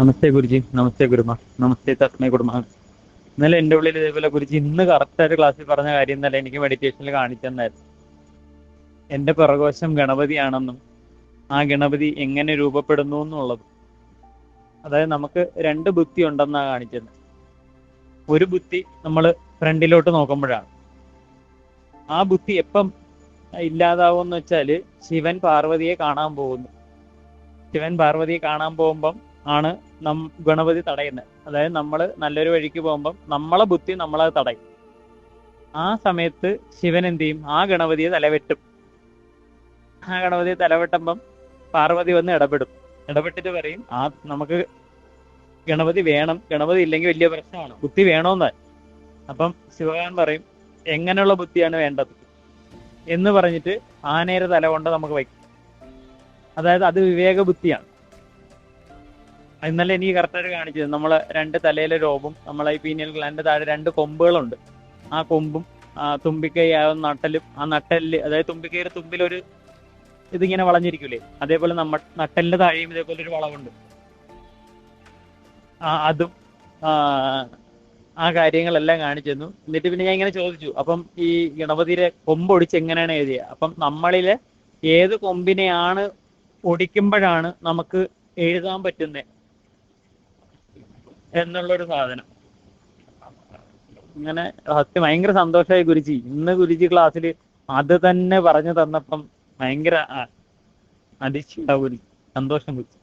നമസ്തേ ഗുരുജി നമസ്തേ ഗുരുമ നമസ്തേ തസ്മേ കുടുംബ ഇന്നലെ എന്റെ ഉള്ളിൽ ഇതേപോലെ ഗുരുജി ഇന്ന് കറക്റ്റായിട്ട് ക്ലാസ്സിൽ പറഞ്ഞ കാര്യം ഇന്നലെ എനിക്ക് മെഡിറ്റേഷനിൽ കാണിച്ചു തന്നായിരുന്നു. എന്റെ പിറകോശം ഗണപതിയാണെന്നും ആ ഗണപതി എങ്ങനെ രൂപപ്പെടുന്നു എന്നുള്ളത്. അതായത് നമുക്ക് രണ്ട് ബുദ്ധി ഉണ്ടെന്നാണ് കാണിച്ചത് ഒരു ബുദ്ധി നമ്മൾ ഫ്രണ്ടിലോട്ട് നോക്കുമ്പോഴാണ്. ആ ബുദ്ധി എപ്പം ഇല്ലാതാവുമെന്ന് വെച്ചാൽ ശിവൻ പാർവതിയെ കാണാൻ പോകുന്നു. ശിവൻ പാർവതിയെ കാണാൻ പോകുമ്പം ആണ് നം ഗണപതി തടയുന്നത് അതായത് നമ്മൾ നല്ലൊരു വഴിക്ക് പോകുമ്പം നമ്മളെ ബുദ്ധി നമ്മളെ തടയും. ആ സമയത്ത് ശിവൻ എന്ത് ചെയ്യും? ആ ഗണപതിയെ തലവെട്ടും. ആ ഗണപതിയെ തലവെട്ടുമ്പം പാർവതി വന്ന് ഇടപെടും. ഇടപെട്ടിട്ട് പറയും ആ നമുക്ക് ഗണപതി വേണം. ഗണപതി ഇല്ലെങ്കിൽ വലിയ പ്രശ്നമാണ്. ബുദ്ധി വേണമെന്ന് അപ്പം ശിവകാൻ പറയും എങ്ങനെയുള്ള ബുദ്ധിയാണ് വേണ്ടത്? എന്ന് പറഞ്ഞിട്ട് ആനയുടെ തല കൊണ്ട് നമുക്ക് വയ്ക്കും. അതായത് അത് വിവേക ബുദ്ധിയാണ്. ഇന്നലെ എനിക്ക് കറക്റ്റായിട്ട് കാണിച്ചത് നമ്മളെ രണ്ട് തലയിലെ രോഗം നമ്മളെ ഈ പീനിയൽ ഗ്ലാൻഡ് താഴെ രണ്ട് കൊമ്പുകളുണ്ട്. ആ കൊമ്പും തുമ്പിക്കൈ ആ നട്ടലും ആ നട്ടലിൽ അതായത് തുമ്പിക്കൈയുടെ തുമ്പിലൊരു ഇതിങ്ങനെ വളഞ്ഞിരിക്കൂലേ? അതേപോലെ നമ്മ നട്ടലിന്റെ താഴെയും ഇതേപോലെ ഒരു വളവുണ്ട്. ആ അതും ആ കാര്യങ്ങളെല്ലാം കാണിച്ചു എന്നിട്ട് പിന്നെ ഞാൻ ഇങ്ങനെ ചോദിച്ചു അപ്പം ഈ ഗണപതിയുടെ കൊമ്പ് ഒടിച്ച് എങ്ങനെയാണ് എഴുതിയത് അപ്പം നമ്മളിലെ ഏത് കൊമ്പിനെയാണ് ഒടിക്കുമ്പോഴാണ് നമുക്ക് എഴുതാൻ പറ്റുന്നത് എന്നുള്ളൊരു സാധനം. അങ്ങനെ സത്യം ഭയങ്കര സന്തോഷമായി ഗുരുജി. ഇന്ന് ഗുരുജി ക്ലാസ്സിൽ അത് തന്നെ പറഞ്ഞു തന്നപ്പം ഭയങ്കര അതിശയ സന്തോഷം ഗുരുജി.